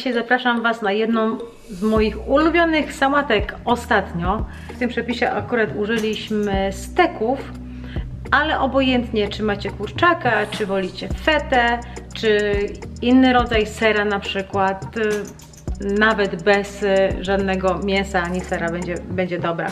dzisiaj zapraszam Was na jedną z moich ulubionych sałatek ostatnio. W tym przepisie akurat użyliśmy steków, ale obojętnie, czy macie kurczaka, czy wolicie fetę, czy inny rodzaj sera na przykład, y, nawet bez y, żadnego mięsa ani sera będzie, będzie dobra.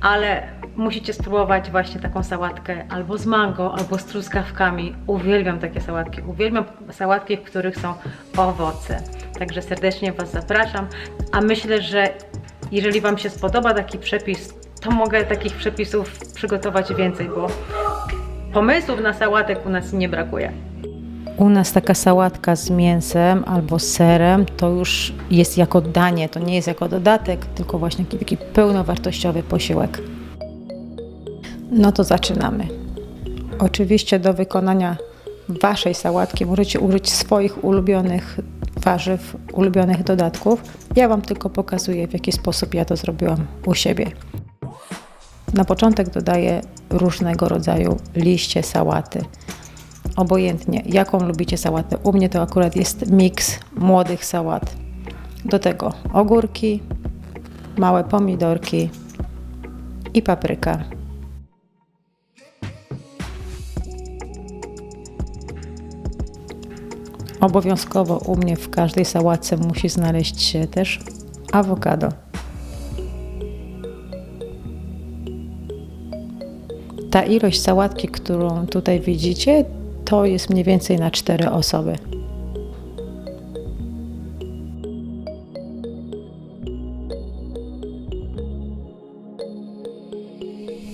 Ale musicie spróbować właśnie taką sałatkę albo z mango, albo z truskawkami. Uwielbiam takie sałatki. Uwielbiam sałatki, w których są owoce. Także serdecznie Was zapraszam. A myślę, że jeżeli Wam się spodoba taki przepis, to mogę takich przepisów przygotować więcej, bo pomysłów na sałatek u nas nie brakuje. U nas taka sałatka z mięsem albo z serem to już jest jako danie, to nie jest jako dodatek, tylko właśnie taki, taki pełnowartościowy posiłek. No to zaczynamy. Oczywiście do wykonania Waszej sałatki możecie użyć swoich ulubionych warzyw, ulubionych dodatków. Ja Wam tylko pokazuję, w jaki sposób ja to zrobiłam u siebie. Na początek dodaję różnego rodzaju liście sałaty. Obojętnie, jaką lubicie sałatę. U mnie to akurat jest miks młodych sałat. Do tego ogórki, małe pomidorki i papryka. Obowiązkowo u mnie w każdej sałatce musi znaleźć się też awokado. Ta ilość sałatki, którą tutaj widzicie, to jest mniej więcej na 4 osoby.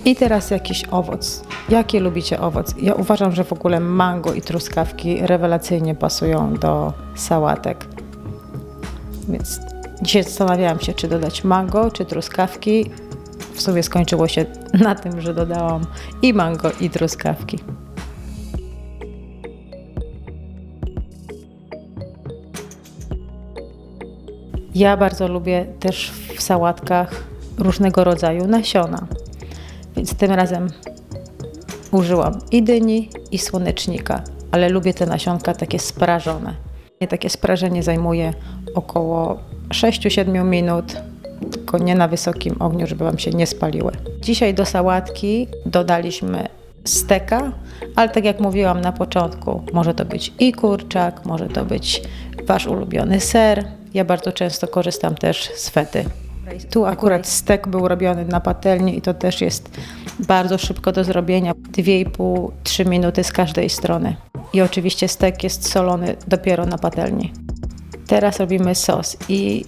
I teraz jakiś owoc. Jaki lubicie owoc? Ja uważam, że w ogóle mango i truskawki rewelacyjnie pasują do sałatek. Więc dzisiaj zastanawiałam się, czy dodać mango, czy truskawki. W sumie skończyło się na tym, że dodałam i mango, i truskawki. Ja bardzo lubię też w sałatkach różnego rodzaju nasiona. Więc tym razem użyłam i dyni, i słonecznika, ale lubię te nasionka takie sprażone. Takie sprażenie zajmuje około 6-7 minut, tylko nie na wysokim ogniu, żeby Wam się nie spaliły. Dzisiaj do sałatki dodaliśmy steka, ale tak jak mówiłam na początku, może to być i kurczak, może to być Wasz ulubiony ser. Ja bardzo często korzystam też z fety. Tu akurat stek był robiony na patelni i to też jest bardzo szybko do zrobienia. 2,5-3 minuty z każdej strony. I oczywiście stek jest solony dopiero na patelni. Teraz robimy sos i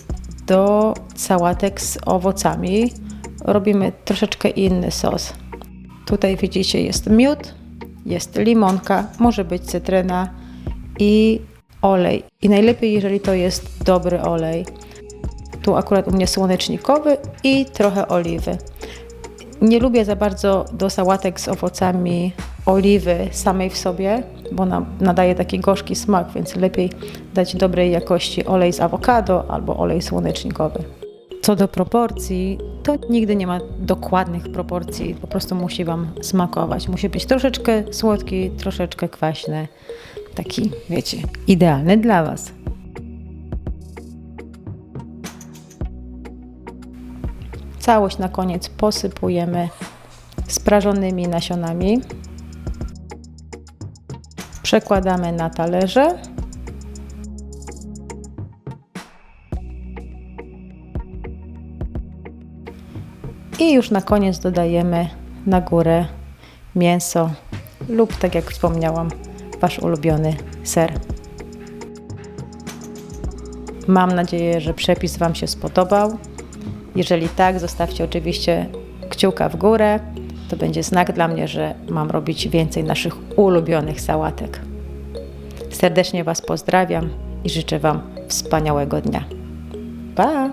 do sałatek z owocami robimy troszeczkę inny sos. Tutaj widzicie jest miód, jest limonka, może być cytryna i olej. I najlepiej, jeżeli to jest dobry olej. Tu akurat u mnie słonecznikowy i trochę oliwy. Nie lubię za bardzo do sałatek z owocami oliwy samej w sobie, bo ona nadaje taki gorzki smak, więc lepiej dać dobrej jakości olej z awokado albo olej słonecznikowy. Co do proporcji, to nigdy nie ma dokładnych proporcji, po prostu musi Wam smakować. Musi być troszeczkę słodki, troszeczkę kwaśny. Taki, wiecie, idealny dla Was. Całość na koniec posypujemy sprażonymi nasionami. Przekładamy na talerze. I już na koniec dodajemy na górę mięso lub, tak jak wspomniałam, Wasz ulubiony ser. Mam nadzieję, że przepis Wam się spodobał. Jeżeli tak, zostawcie oczywiście kciuka w górę. To będzie znak dla mnie, że mam robić więcej naszych ulubionych sałatek. Serdecznie Was pozdrawiam i życzę Wam wspaniałego dnia. Pa!